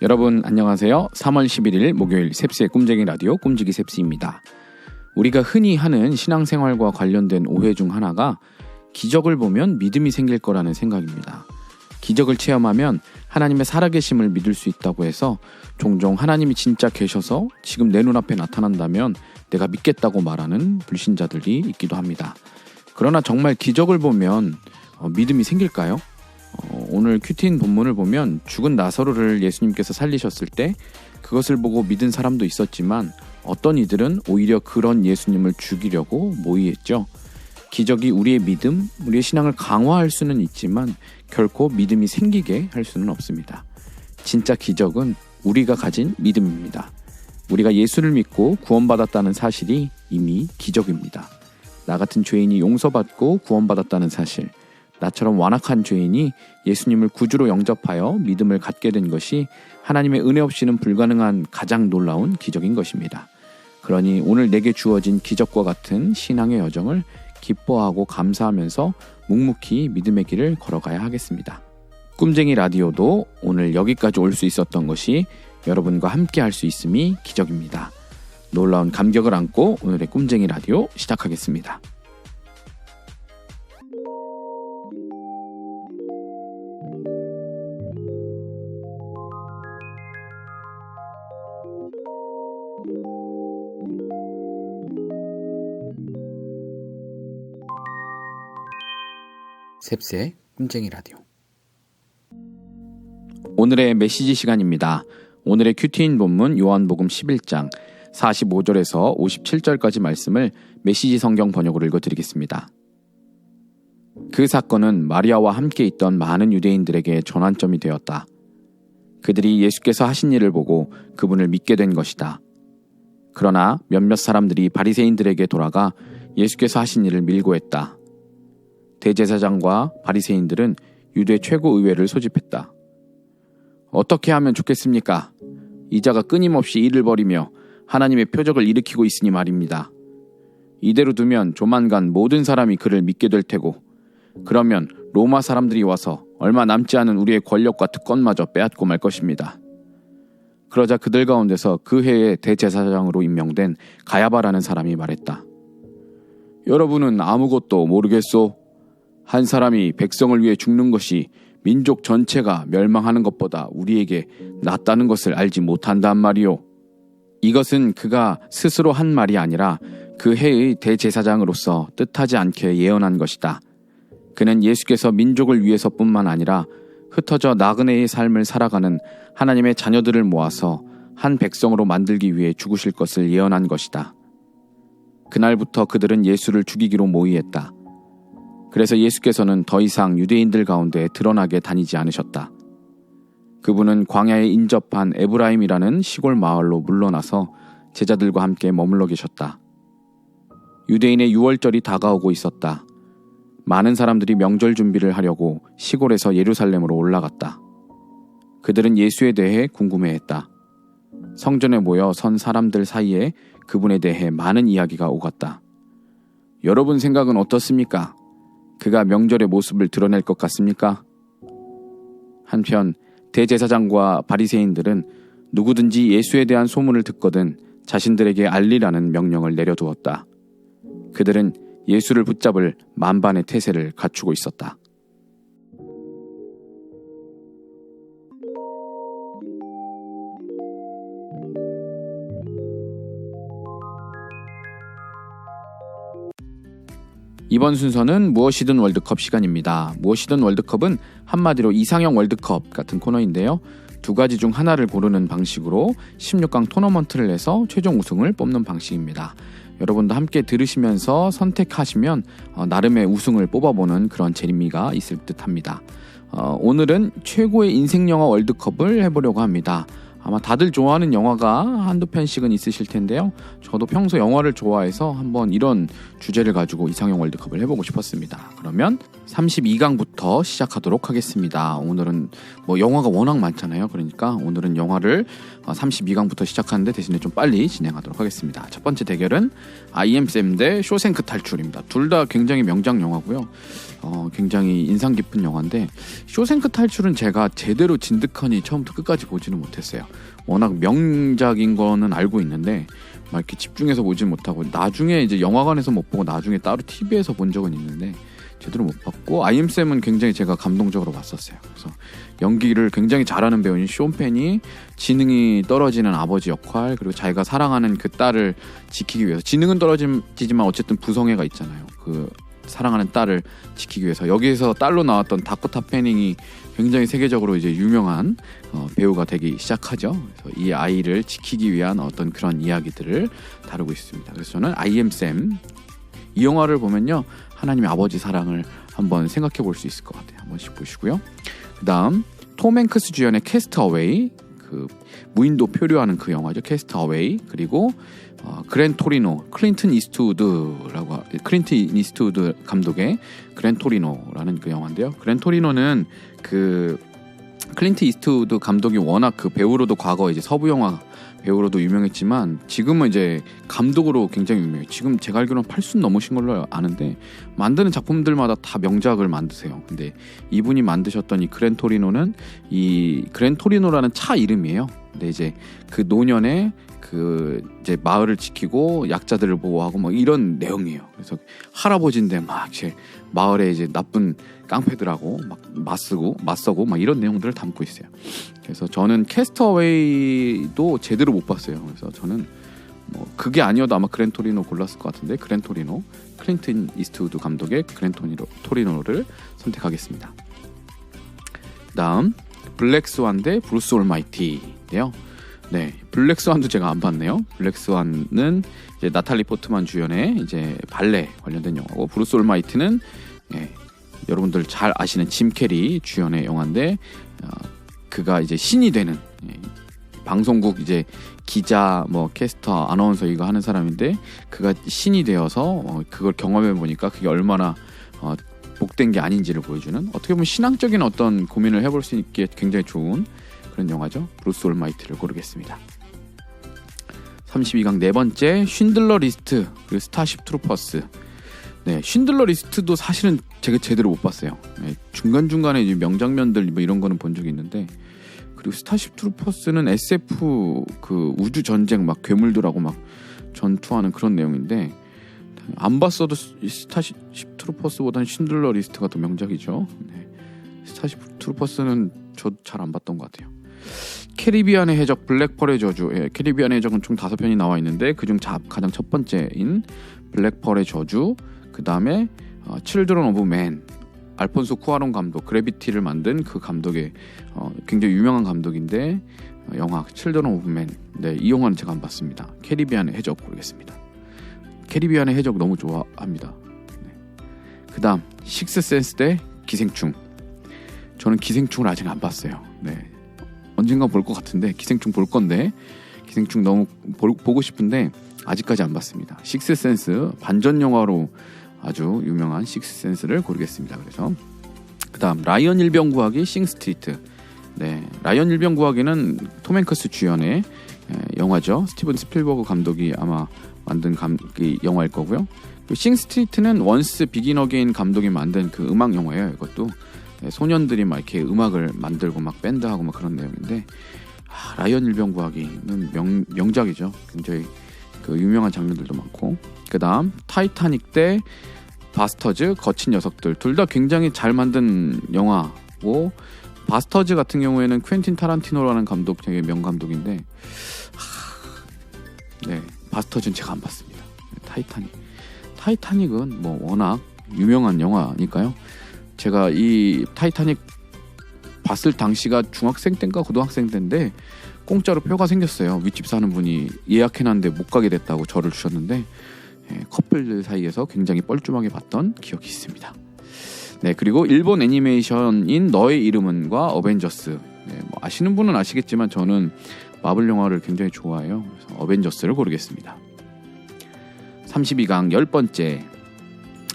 여러분 안녕하세요. 3월 11일 목요일 셉스의 꿈쟁이 라디오 꿈지기 셉스입니다. 우리가 흔히 하는 신앙생활과 관련된 오해 중 하나가 기적을 보면 믿음이 생길 거라는 생각입니다. 기적을 체험하면 하나님의 살아계심을 믿을 수 있다고 해서 종종 하나님이 진짜 계셔서 지금 내 눈앞에 나타난다면 내가 믿겠다고 말하는 불신자들이 있기도 합니다. 그러나 정말 기적을 보면 어, 믿음이 생길까요? 어, 오늘 큐티인 본문을 보면 죽은 나사로를 예수님께서 살리셨을 때 그것을 보고 믿은 사람도 있었지만 어떤 이들은 오히려 그런 예수님을 죽이려고 모의했죠. 기적이 우리의 믿음, 우리의 신앙을 강화할 수는 있지만 결코 믿음이 생기게 할 수는 없습니다. 진짜 기적은 우리가 가진 믿음입니다. 우리가 예수를 믿고 구원받았다는 사실이 이미 기적입니다. 나 같은 죄인이 용서받고 구원받았다는 사실, 나처럼 완악한 죄인이 예수님을 구주로 영접하여 믿음을 갖게 된 것이 하나님의 은혜 없이는 불가능한 가장 놀라운 기적인 것입니다. 그러니 오늘 내게 주어진 기적과 같은 신앙의 여정을 기뻐하고 감사하면서 묵묵히 믿음의 길을 걸어가야 하겠습니다. 꿈쟁이 라디오도 오늘 여기까지 올 수 있었던 것이 여러분과 함께 할 수 있음이 기적입니다. 놀라운 감격을 안고 오늘의 꿈쟁이 라디오 시작하겠습니다. 셉스의 꿈쟁이 라디오. 오늘의 메시지 시간입니다. 오늘의 큐티인 본문 요한복음 11장 45절에서 57절까지 말씀을 메시지 성경 번역으로 읽어드리겠습니다. 그 사건은 마리아와 함께 있던 많은 유대인들에게 전환점이 되었다. 그들이 예수께서 하신 일을 보고 그분을 믿게 된 것이다. 그러나 몇몇 사람들이 바리새인들에게 돌아가 예수께서 하신 일을 밀고 했다. 대제사장과 바리새인들은 유대 최고 의회를 소집했다. 어떻게 하면 좋겠습니까? 이자가 끊임없이 일을 벌이며 하나님의 표적을 일으키고 있으니 말입니다. 이대로 두면 조만간 모든 사람이 그를 믿게 될 테고 그러면 로마 사람들이 와서 얼마 남지 않은 우리의 권력과 특권마저 빼앗고 말 것입니다. 그러자 그들 가운데서 그 해의 대제사장으로 임명된 가야바라는 사람이 말했다. 여러분은 아무것도 모르겠소? 한 사람이 백성을 위해 죽는 것이 민족 전체가 멸망하는 것보다 우리에게 낫다는 것을 알지 못한단 말이오. 이것은 그가 스스로 한 말이 아니라 그 해의 대제사장으로서 뜻하지 않게 예언한 것이다. 그는 예수께서 민족을 위해서뿐만 아니라 흩어져 나그네의 삶을 살아가는 하나님의 자녀들을 모아서 한 백성으로 만들기 위해 죽으실 것을 예언한 것이다. 그날부터 그들은 예수를 죽이기로 모의했다. 그래서 예수께서는 더 이상 유대인들 가운데 드러나게 다니지 않으셨다. 그분은 광야에 인접한 에브라임이라는 시골 마을로 물러나서 제자들과 함께 머물러 계셨다. 유대인의 유월절이 다가오고 있었다. 많은 사람들이 명절 준비를 하려고 시골에서 예루살렘으로 올라갔다. 그들은 예수에 대해 궁금해했다. 성전에 모여 선 사람들 사이에 그분에 대해 많은 이야기가 오갔다. 여러분 생각은 어떻습니까? 그가 명절의 모습을 드러낼 것 같습니까? 한편 대제사장과 바리새인들은 누구든지 예수에 대한 소문을 듣거든 자신들에게 알리라는 명령을 내려두었다. 그들은 예수를 붙잡을 만반의 태세를 갖추고 있었다. 이번 순서는 무엇이든 월드컵 시간입니다. 무엇이든 월드컵은 한마디로 이상형 월드컵 같은 코너인데요. 두 가지 중 하나를 고르는 방식으로 16강 토너먼트를 해서 최종 우승을 뽑는 방식입니다. 여러분도 함께 들으시면서 선택하시면 어, 나름의 우승을 뽑아보는 그런 재미가 있을 듯 합니다. 어, 오늘은 최고의 인생 영화 월드컵을 해보려고 합니다. 아마 다들 좋아하는 영화가 한두 편씩은 있으실 텐데요. 저도 평소 영화를 좋아해서 한번 이런 주제를 가지고 이상형 월드컵을 해보고 싶었습니다. 그러면 32강부터 시작하도록 하겠습니다. 오늘은 뭐 영화가 워낙 많잖아요. 그러니까 오늘은 영화를 32강부터 어, 시작하는데 대신에 좀 빨리 진행하도록 하겠습니다. 첫 번째 대결은 IM쌤 대 쇼생크 탈출입니다. 둘 다 굉장히 명작 영화고요. 어, 굉장히 인상 깊은 영화인데 쇼생크 탈출은 제가 제대로 진득하니 처음부터 끝까지 보지는 못했어요. 워낙 명작인 거는 알고 있는데 막 이렇게 집중해서 보지 못하고 나중에 이제 영화관에서 못 보고 나중에 따로 TV에서 본 적은 있는데 제대로 못 봤고 아임쌤은 굉장히 제가 감동적으로 봤었어요. 그래서 연기를 굉장히 잘하는 배우인 쇼펜이 지능이 떨어지는 아버지 역할 그리고 자기가 사랑하는 그 딸을 지키기 위해서 지능은 떨어지지만 어쨌든 부성애가 있잖아요. 그 사랑하는 딸을 지키기 위해서 여기에서 딸로 나왔던 다코타 패닝이 굉장히 세계적으로 이제 유명한 어, 배우가 되기 시작하죠. 그래서 이 아이를 지키기 위한 어떤 그런 이야기들을 다루고 있습니다. 그래서 저는 아이엠 쌤 이 영화를 보면요 하나님의 아버지 사랑을 한번 생각해 볼 수 있을 것 같아요. 한 번씩 보시고요. 그다음 톰 행크스 주연의 캐스트 어웨이 그 무인도 표류하는 그 영화죠. 캐스트 어웨이 그리고 어, 그랜 토리노 클린튼 이스트우드라고 클린튼 이스트우드 감독의 그랜 토리노라는 그 영화인데요. 그랜 토리노는 그 클린트 이스트우드 감독이 워낙 그 배우로도 과거 이제 서부 영화 배우로도 유명했지만 지금은 이제 감독으로 굉장히 유명해요. 지금 제가 알기로는 8순 넘으신 걸로 아는데 만드는 작품들마다 다 명작을 만드세요. 근데 이분이 만드셨던 이 그랜토리노는 이 그랜토리노라는 차 이름이에요. 근데 이제 그 노년에 그 이제 마을을 지키고 약자들을 보호하고 뭐 이런 내용이에요. 그래서 할아버지인데 막 이제 마을에 이제 나쁜 깡패들하고 막 맞서고 맞서고 막 이런 내용들을 담고 있어요. 그래서 저는 캐스터웨이도 제대로 못 봤어요. 그래서 저는 뭐 그게 아니어도 아마 그랜토리노 골랐을 것 같은데 그랜토리노 클린튼 이스트우드 감독의 그랜토리노 토리노를 선택하겠습니다. 다음 블랙스완 대 브루스 올마이티인데요. 네, 블랙스완도 제가 안 봤네요. 블랙스완은 이제 나탈리 포트만 주연의 이제 발레 관련된 영화고 브루스 올마이트는 예, 여러분들 잘 아시는 짐 캐리 주연의 영화인데 어, 그가 이제 신이 되는 예, 방송국 이제 기자 뭐 캐스터 아나운서 이거 하는 사람인데 그가 신이 되어서 어, 그걸 경험해 보니까 그게 얼마나 어, 복된 게 아닌지를 보여주는 어떻게 보면 신앙적인 어떤 고민을 해볼 수 있게 굉장히 좋은 그런 영화죠. 브루스 올마이트를 고르겠습니다. 32강 네 번째 쉰들러 리스트 그리고 스타쉽 트루퍼스 네, 쉰들러 리스트도 사실은 제가 제대로 못 봤어요. 네, 중간 중간에 명장면들 뭐 이런 거는 본 적이 있는데 그리고 스타쉽 트루퍼스는 SF 그 우주 전쟁 막 괴물들하고 막 전투하는 그런 내용인데 안 봤어도 스타쉽 트루퍼스보다는 쉰들러 리스트가 더 명작이죠. 네. 스타쉽 트루퍼스는 저 잘 안 봤던 것 같아요. 캐리비안의 해적 블랙펄의 저주. 예, 캐리비안의 해적은 총 다섯 편이 나와 있는데 그중 가장 첫 번째인 블랙펄의 저주 그 다음에 어, 칠드런 오브 맨 알폰소 쿠아론 감독 그래비티를 만든 그 감독의 어, 굉장히 유명한 감독인데 어, 영화 칠드런 오브 맨 네, 이 영화는 제가 안 봤습니다. 캐리비안의 해적 고르겠습니다. 캐리비안의 해적 너무 좋아합니다. 네. 그 다음 식스센스 대 기생충. 저는 기생충을 아직 안 봤어요. 네. 언젠가 볼 것 같은데 기생충 볼 건데 기생충 너무 보, 보고 싶은데 아직까지 안 봤습니다. 식스센스 반전 영화로 아주 유명한 식스센스를 고르겠습니다. 그래서 그다음 라이언 일병 구하기 싱스트리트. 네, 라이언 일병 구하기는 톰 행크스 주연의 영화죠. 스티븐 스필버그 감독이 아마 만든 감, 그 영화일 거고요. 싱스트리트는 원스 비긴 어게인 감독이 만든 그 음악 영화예요. 이것도 네, 소년들이 막 이렇게 음악을 만들고 막 밴드하고 막 그런 내용인데 아, 라이언 일병 구하기는 명, 명작이죠. 굉장히 그 유명한 장면들도 많고 그 다음 타이타닉 때 바스터즈 거친 녀석들 둘 다 굉장히 잘 만든 영화고 바스터즈 같은 경우에는 퀸틴 타란티노라는 감독 되게 명감독인데 하... 네 바스터즈는 제가 안 봤습니다. 타이타닉 타이타닉은 뭐 워낙 유명한 영화니까요. 제가 이 타이타닉 봤을 당시가 중학생 때인가 고등학생 때인데 공짜로 표가 생겼어요. 윗집 사는 분이 예약해놨는데 못 가게 됐다고 저를 주셨는데 예, 커플들 사이에서 굉장히 뻘쭘하게 봤던 기억이 있습니다. 네 그리고 일본 애니메이션인 너의 이름은과 어벤져스 네, 뭐 아시는 분은 아시겠지만 저는 마블 영화를 굉장히 좋아해요. 그래서 어벤져스를 고르겠습니다. 32강 열 번째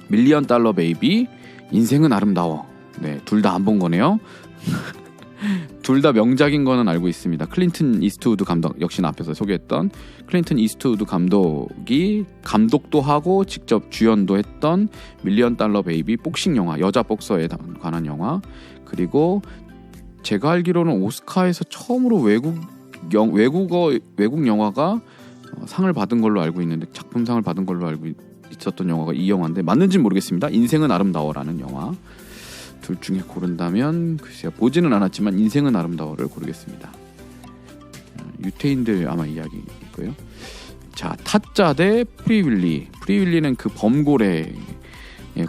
밀리언 달러 베이비 인생은 아름다워. 네, 둘 다 안 본 거네요. 둘 다 명작인 거는 알고 있습니다. 클린튼 이스트우드 감독 역시나 앞에서 소개했던 클린튼 이스트우드 감독이 감독도 하고 직접 주연도 했던 밀리언 달러 베이비 복싱 영화 여자 복서에 관한 영화 그리고 제가 알기로는 오스카에서 처음으로 외국 영, 외국어 외국 영화가 어, 상을 받은 걸로 알고 있는데 작품상을 받은 걸로 알고 있 었던 영화가 이 영화인데 맞는지 모르겠습니다. 인생은 아름다워라는 영화. 둘 중에 고른다면 글쎄요 보지는 않았지만 인생은 아름다워를 고르겠습니다. 어, 유태인들 아마 이야기고요. 자 타짜 대 프리윌리. 프리윌리는 그 범고래에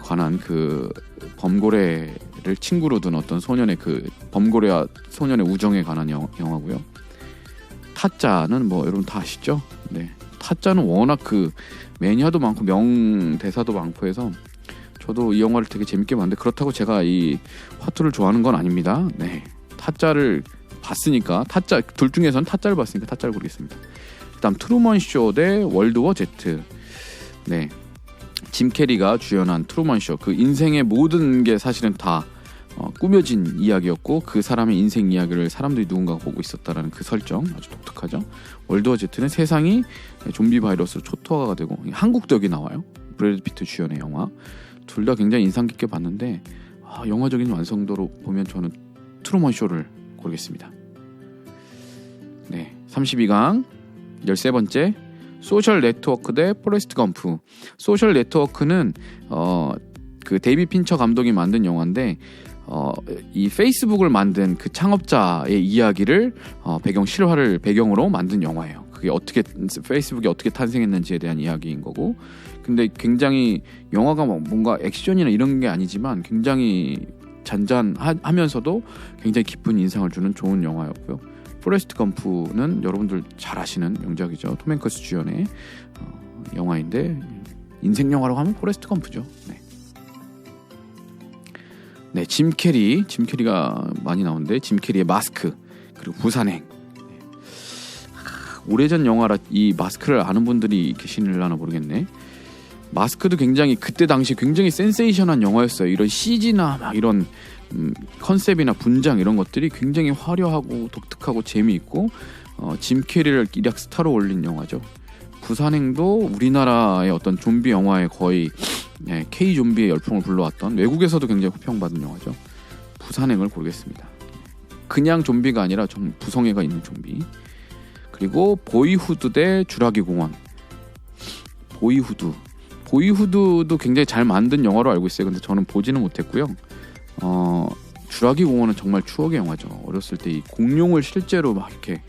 관한 그 범고래를 친구로 둔 어떤 소년의 그 범고래와 소년의 우정에 관한 영, 영화고요. 타짜는 뭐 여러분 다 아시죠? 네. 타짜는 워낙 그 매니아도 많고 명대사도 많고 해서 저도 이 영화를 되게 재밌게 봤는데 그렇다고 제가 이 화투를 좋아하는 건 아닙니다. 네. 타짜를 봤으니까 타짜 둘 중에서는 타짜를 봤으니까 타짜를 고르겠습니다. 그다음 트루먼 쇼 대 월드워 제트. 네. 짐 캐리가 주연한 트루먼 쇼. 그 인생의 모든 게 사실은 다 어, 꾸며진 이야기였고 그 사람의 인생 이야기를 사람들이 누군가가 보고 있었다라는 그 설정 아주 독특하죠. 월드워 제트는 세상이 좀비 바이러스로 초토화가 되고 여기 나와요. 브래드 피트 주연의 영화. 둘 다 굉장히 인상 깊게 봤는데 아, 영화적인 완성도로 보면 저는 트루먼 쇼를 고르겠습니다. 네, 32강 13번째 소셜 네트워크 대 포레스트 검프. 소셜 네트워크는 어, 그 데이비 핀처 감독이 만든 영화인데 어, 이 페이스북을 만든 그 창업자의 이야기를 어, 배경 실화를 배경으로 만든 영화예요. 그게 어떻게 페이스북이 어떻게 탄생했는지에 대한 이야기인 거고 근데 굉장히 영화가 뭐 뭔가 액션이나 이런 게 아니지만 굉장히 잔잔하면서도 굉장히 깊은 인상을 주는 좋은 영화였고요. 포레스트 검프는 여러분들 잘 아시는 명작이죠. 톰 행크스 주연의 어, 영화인데 인생 영화라고 하면 포레스트 검프죠. 네. 네, 짐 캐리, 짐 캐리가 많이 나오는데 짐 캐리의 마스크 그리고 부산행. 네. 오래전 영화라 이 마스크를 아는 분들이 계시려나 모르겠네. 마스크도 굉장히 그때 당시 굉장히 센세이션한 영화였어요. 이런 CG나 막 이런 음, 컨셉이나 분장 이런 것들이 굉장히 화려하고 독특하고 재미있고 어, 짐 캐리를 일약 스타로 올린 영화죠. 부산행도 우리나라의 어떤 좀비 영화에 거의 네, K 좀비의 열풍을 불러왔던 외국에서도 굉장히 호평받은 영화죠. 부산행을 고르겠습니다. 그냥 좀비가 아니라 좀 부성애가 있는 좀비. 그리고 보이후드 대 주라기 공원. 보이후드 보이후드도 굉장히 잘 만든 영화로 알고 있어요. 근데 저는 보지는 못했고요. 어, 주라기 공원은 정말 추억의 영화죠. 어렸을 때 이 공룡을 실제로 막 이렇게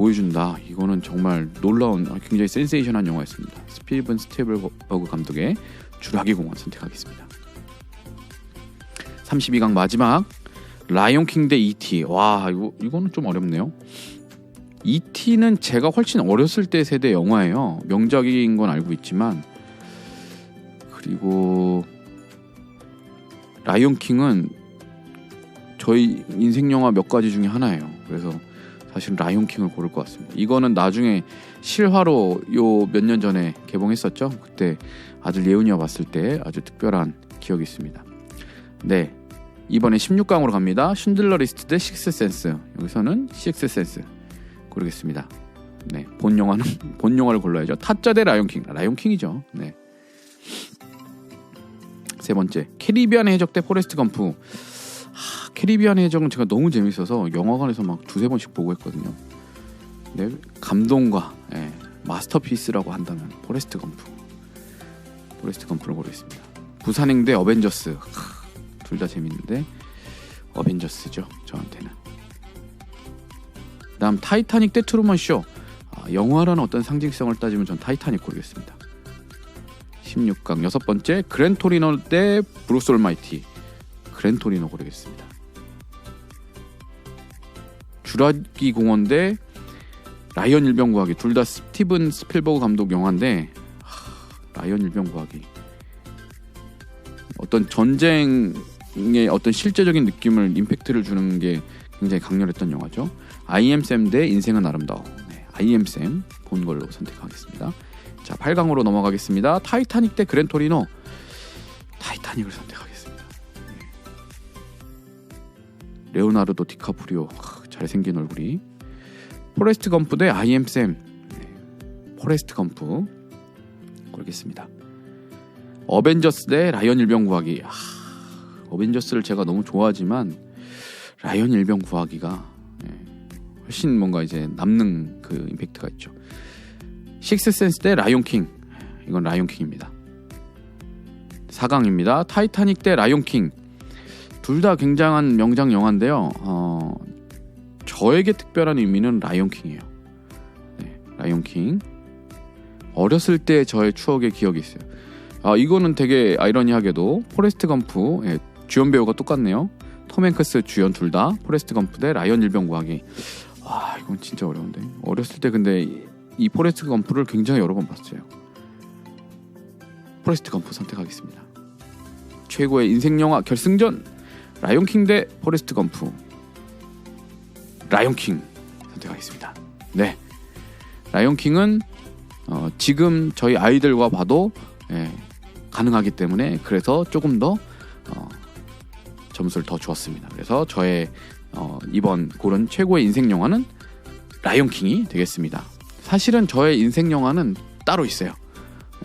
보여준다. 이거는 정말 놀라운 굉장히 센세이션한 영화였습니다. 스피븐 스테블버그 감독의 주라기 공원 선택하겠습니다. 32강 마지막 라이온 킹 대 E.T. 와 이거 이거는 좀 어렵네요. E.T.는 제가 훨씬 어렸을 때 세대 영화예요. 명작인 건 알고 있지만 그리고 라이온 킹은 저희 인생 영화 몇 가지 중에 하나예요. 그래서 사실 라이온 킹을 고를 것 같습니다. 이거는 나중에 실화로 요 몇 년 전에 개봉했었죠. 그때 아들 예은이와 봤을 때 아주 특별한 기억이 있습니다. 네. 이번에 16강으로 갑니다. 슌들러 리스트 대 식스센스. 여기서는 식스센스 고르겠습니다. 네. 본 영화는 본 영화를 골라야죠. 타짜 대 라이온 킹. 라이온 킹이죠. 네. 세 번째 캐리비안 해적 대 포레스트 하, 캐리비안 해적은 제가 너무 재밌어서 영화관에서 막 두세 번씩 보고 했거든요. 네, 감동과 예, 마스터피스라고 한다면 포레스트 검프. 포레스트 검프를 고르겠습니다. 부산행 대 어벤져스. 둘 다 재밌는데 어벤져스죠 저한테는. 다음 타이타닉 대 트루먼 쇼. 아, 영화라는 어떤 상징성을 따지면 전 타이타닉 고르겠습니다. 16강 여섯 번째 그랜토리노 대 브루스 올마이티. 그랜토리노 고르겠습니다. 주라기 공원 대 라이언 일병 구하기 둘 다 스티븐 스필버그 감독 영화인데 하, 라이언 일병 구하기 어떤 전쟁의 어떤 실제적인 느낌을 임팩트를 주는 게 굉장히 강렬했던 영화죠. IM쌤 대 인생은 아름다워. 네, IM쌤 본 걸로 선택하겠습니다. 자, 8강으로 넘어가겠습니다. 타이타닉 대 그랜토리노. 타이타닉을 선택하겠습니다. 네. 레오나르도 디카프리오. 잘생긴 얼굴이. 포레스트 검프 대 IM쌤. 네, 포레스트 검프. 고르겠습니다. 어벤져스 대 라이언 일병 구하기. 아, 어벤져스를 제가 너무 좋아하지만 라이언 일병 구하기가 예, 훨씬 뭔가 이제 남는 그 임팩트가 있죠. 식스센스 대 라이온 킹. 이건 라이온 킹입니다. 4강입니다. 타이타닉 대 라이온 킹. 둘 다 굉장한 명장 영화인데요. 어, 저에게 특별한 의미는 라이온 킹이에요. 네, 라이온 킹. 어렸을 때 저의 추억의 기억이 있어요. 아, 이거는 되게 아이러니하게도 포레스트 검프 예, 주연 배우가 똑같네요. 톰 행크스 주연 둘 다 포레스트 검프 대 라이언 일병 구하기. 아 이건 진짜 어려운데. 어렸을 때 근데 이 포레스트 검프를 굉장히 여러 번 봤어요. 포레스트 검프 선택하겠습니다. 최고의 인생 영화 결승전 라이온 킹 대 포레스트 검프. 라이온 킹 선택하겠습니다. 네. 라이온 킹은 어, 지금 저희 아이들과 봐도 예, 가능하기 때문에 그래서 조금 더 어, 점수를 더 주었습니다. 그래서 저의 어, 이번 고른 최고의 인생 영화는 라이온 킹이 되겠습니다. 사실은 저의 인생 영화는 따로 있어요.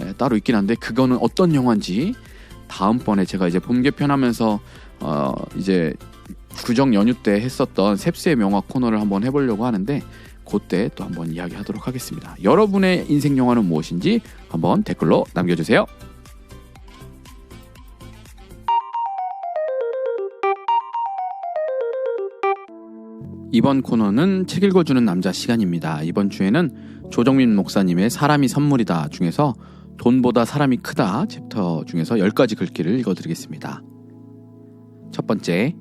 예, 따로 있긴 한데 그거는 어떤 영화인지 다음번에 제가 이제 봄 개편하면서 어, 이제 구정 연휴 때 했었던 셉스의 명화 코너를 한번 해보려고 하는데 그때 또 한번 이야기하도록 하겠습니다. 여러분의 인생 영화는 무엇인지 한번 댓글로 남겨주세요. 이번 코너는 책 읽어주는 남자 시간입니다. 이번 주에는 조정민 목사님의 사람이 선물이다 중에서 돈보다 사람이 크다 챕터 중에서 10가지 글귀를 읽어드리겠습니다. 첫 번째,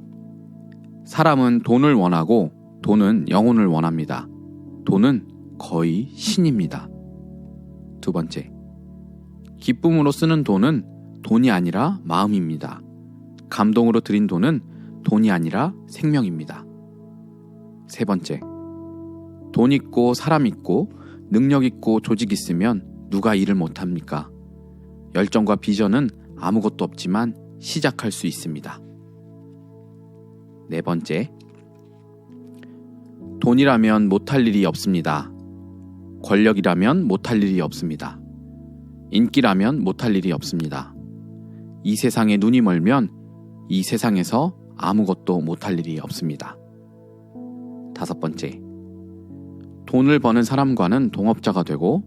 사람은 돈을 원하고 돈은 영혼을 원합니다. 돈은 거의 신입니다. 두 번째, 기쁨으로 쓰는 돈은 돈이 아니라 마음입니다. 감동으로 드린 돈은 돈이 아니라 생명입니다. 세 번째, 돈 있고 사람 있고 능력 있고 조직 있으면 누가 일을 못합니까? 열정과 비전은 아무것도 없지만 시작할 수 있습니다. 네 번째, 돈이라면 못할 일이 없습니다. 권력이라면 못할 일이 없습니다. 인기라면 못할 일이 없습니다. 이 세상에 눈이 멀면 이 세상에서 아무것도 못할 일이 없습니다. 다섯 번째. 돈을 버는 사람과는 동업자가 되고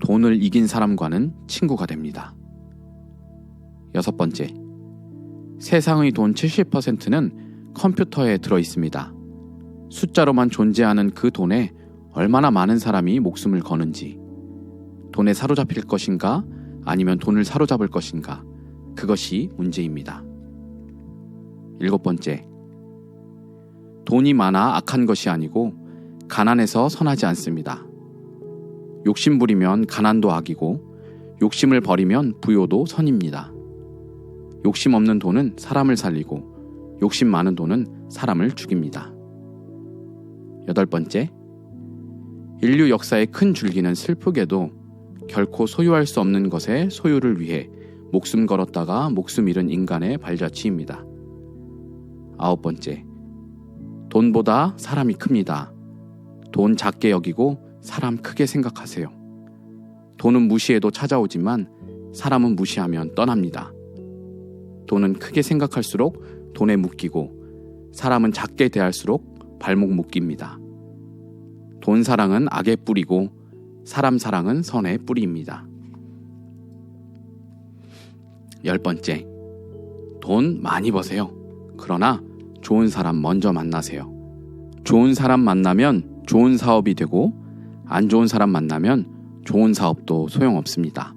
돈을 이긴 사람과는 친구가 됩니다. 여섯 번째. 세상의 돈 70%는 컴퓨터에 들어 있습니다. 숫자로만 존재하는 그 돈에 얼마나 많은 사람이 목숨을 거는지, 돈에 사로잡힐 것인가 아니면 돈을 사로잡을 것인가, 그것이 문제입니다. 일곱 번째. 돈이 많아 악한 것이 아니고 가난해서 선하지 않습니다. 욕심 부리면 가난도 악이고 욕심을 버리면 부요도 선입니다. 욕심 없는 돈은 사람을 살리고 욕심 많은 돈은 사람을 죽입니다. 여덟 번째, 인류 역사의 큰 줄기는 슬프게도 결코 소유할 수 없는 것의 소유를 위해 목숨 걸었다가 목숨 잃은 인간의 발자취입니다. 아홉 번째, 돈보다 사람이 큽니다. 돈 작게 여기고 사람 크게 생각하세요. 돈은 무시해도 찾아오지만 사람은 무시하면 떠납니다. 돈은 크게 생각할수록 돈에 묶이고 사람은 작게 대할수록 발목 묶입니다. 돈 사랑은 악의 뿌리고 사람 사랑은 선의 뿌리입니다. 열 번째, 돈 많이 버세요. 그러나 좋은 사람 먼저 만나세요. 좋은 사람 만나면 좋은 사업이 되고 안 좋은 사람 만나면 좋은 사업도 소용없습니다.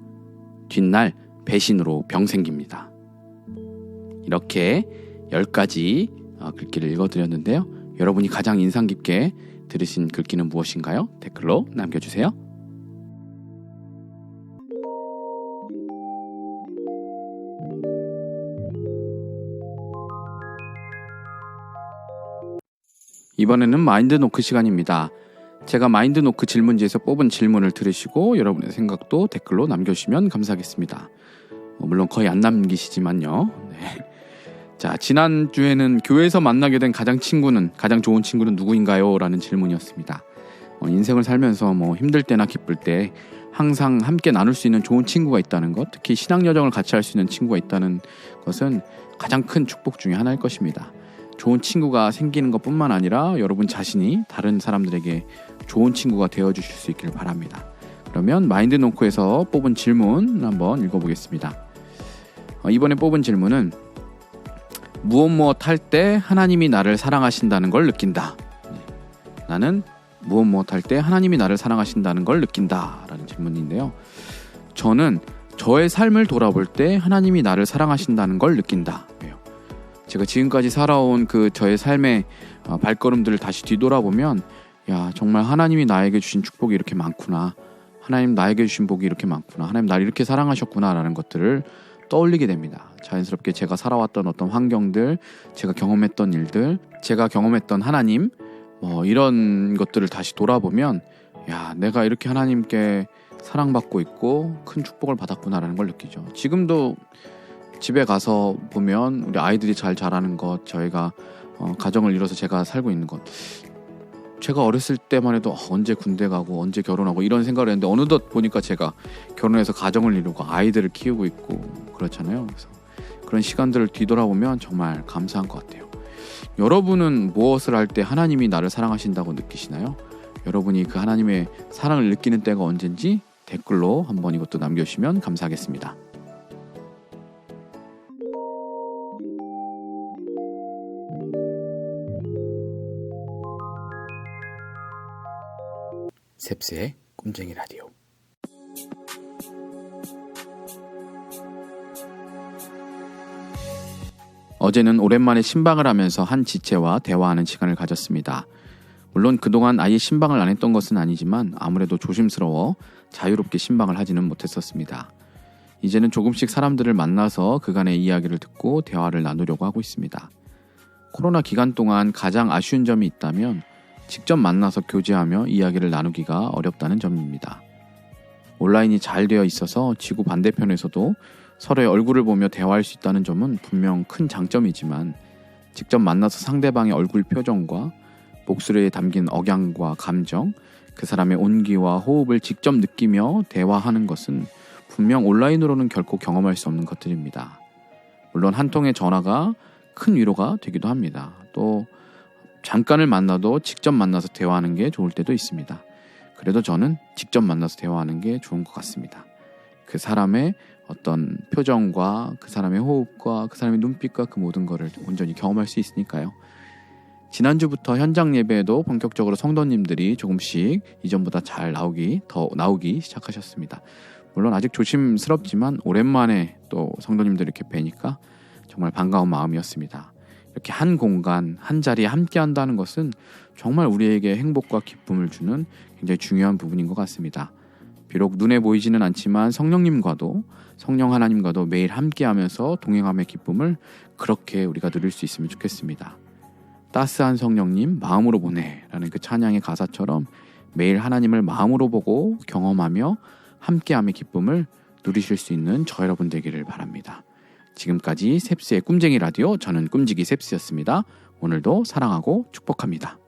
뒷날 배신으로 병 생깁니다. 이렇게 10가지 어, 글귀를 읽어드렸는데요. 여러분이 가장 인상 깊게 들으신 글귀는 무엇인가요? 댓글로 남겨주세요. 이번에는 마인드 노크 시간입니다. 제가 마인드 노크 질문지에서 뽑은 질문을 들으시고 여러분의 생각도 댓글로 남겨주시면 감사하겠습니다. 어, 물론 거의 안 남기시지만요. 네. 자, 지난주에는 교회에서 만나게 된 가장 친구는, 가장 좋은 친구는 누구인가요? 라는 질문이었습니다. 어, 인생을 살면서 뭐 힘들 때나 기쁠 때 항상 함께 나눌 수 있는 좋은 친구가 있다는 것, 특히 신앙 여정을 같이 할 수 있는 친구가 있다는 것은 가장 큰 축복 중의 하나일 것입니다. 좋은 친구가 생기는 것 뿐만 아니라 여러분 자신이 다른 사람들에게 좋은 친구가 되어 주실 수 있기를 바랍니다. 그러면 마인드 노크에서 뽑은 질문 한번 읽어보겠습니다. 어, 이번에 뽑은 질문은 무엇 무엇 할 때 하나님이 나를 사랑하신다는 걸 느낀다. 네. 나는 무엇 무엇 할 때 하나님이 나를 사랑하신다는 걸 느낀다라는 질문인데요. 저는 저의 삶을 돌아볼 때 하나님이 나를 사랑하신다는 걸 느낀다. 제가 지금까지 살아온 그 저의 삶의 어, 발걸음들을 다시 뒤돌아보면 야 정말 하나님이 나에게 주신 축복이 이렇게 많구나. 하나님 나에게 주신 복이 이렇게 많구나. 하나님 나를 이렇게 사랑하셨구나라는 것들을 떠올리게 됩니다. 자연스럽게 제가 살아왔던 어떤 환경들, 제가 경험했던 일들, 제가 경험했던 하나님, 뭐 이런 것들을 다시 돌아보면 야 내가 이렇게 하나님께 사랑받고 있고 큰 축복을 받았구나라는 걸 느끼죠. 지금도 집에 가서 보면 우리 아이들이 잘 자라는 것, 저희가 어, 가정을 이뤄서 제가 살고 있는 것. 제가 어렸을 때만 해도 어, 언제 군대 가고 언제 결혼하고 이런 생각을 했는데 어느덧 보니까 제가 결혼해서 가정을 이루고 아이들을 키우고 있고 그렇잖아요. 그래서 그런 시간들을 뒤돌아보면 정말 감사한 것 같아요. 여러분은 무엇을 할 때 하나님이 나를 사랑하신다고 느끼시나요? 여러분이 그 하나님의 사랑을 느끼는 때가 언젠지 댓글로 한번 이것도 남겨주시면 감사하겠습니다. 셉스의 꿈쟁이 라디오. 어제는 오랜만에 신방을 하면서 한 지체와 대화하는 시간을 가졌습니다. 물론 그동안 아예 신방을 안 했던 것은 아니지만 아무래도 조심스러워 자유롭게 신방을 하지는 못했었습니다. 이제는 조금씩 사람들을 만나서 그간의 이야기를 듣고 대화를 나누려고 하고 있습니다. 코로나 기간 동안 가장 아쉬운 점이 있다면 직접 만나서 교제하며 이야기를 나누기가 어렵다는 점입니다. 온라인이 잘 되어 있어서 지구 반대편에서도 서로의 얼굴을 보며 대화할 수 있다는 점은 분명 큰 장점이지만 직접 만나서 상대방의 얼굴 표정과 목소리에 담긴 억양과 감정, 그 사람의 온기와 호흡을 직접 느끼며 대화하는 것은 분명 온라인으로는 결코 경험할 수 없는 것들입니다. 물론 한 통의 전화가 큰 위로가 되기도 합니다. 또 잠깐을 만나도 직접 만나서 대화하는 게 좋을 때도 있습니다. 그래도 저는 직접 만나서 대화하는 게 좋은 것 같습니다. 그 사람의 어떤 표정과 그 사람의 호흡과 그 사람의 눈빛과 그 모든 것을 온전히 경험할 수 있으니까요. 지난주부터 현장 예배에도 본격적으로 성도님들이 조금씩 이전보다 잘 나오기 더 나오기 시작하셨습니다. 물론 아직 조심스럽지만 오랜만에 또 성도님들 이렇게 뵈니까 정말 반가운 마음이었습니다. 이렇게 한 공간, 한 자리에 함께 한다는 것은 정말 우리에게 행복과 기쁨을 주는 굉장히 중요한 부분인 것 같습니다. 비록 눈에 보이지는 않지만 성령님과도 성령 하나님과도 매일 함께 하면서 동행함의 기쁨을 그렇게 우리가 누릴 수 있으면 좋겠습니다. 따스한 성령님 마음으로 보내라는 그 찬양의 가사처럼 매일 하나님을 마음으로 보고 경험하며 함께함의 기쁨을 누리실 수 있는 저 여러분 되기를 바랍니다. 지금까지 셉스의 꿈쟁이 라디오 저는 꿈지기 셉스였습니다. 오늘도 사랑하고 축복합니다.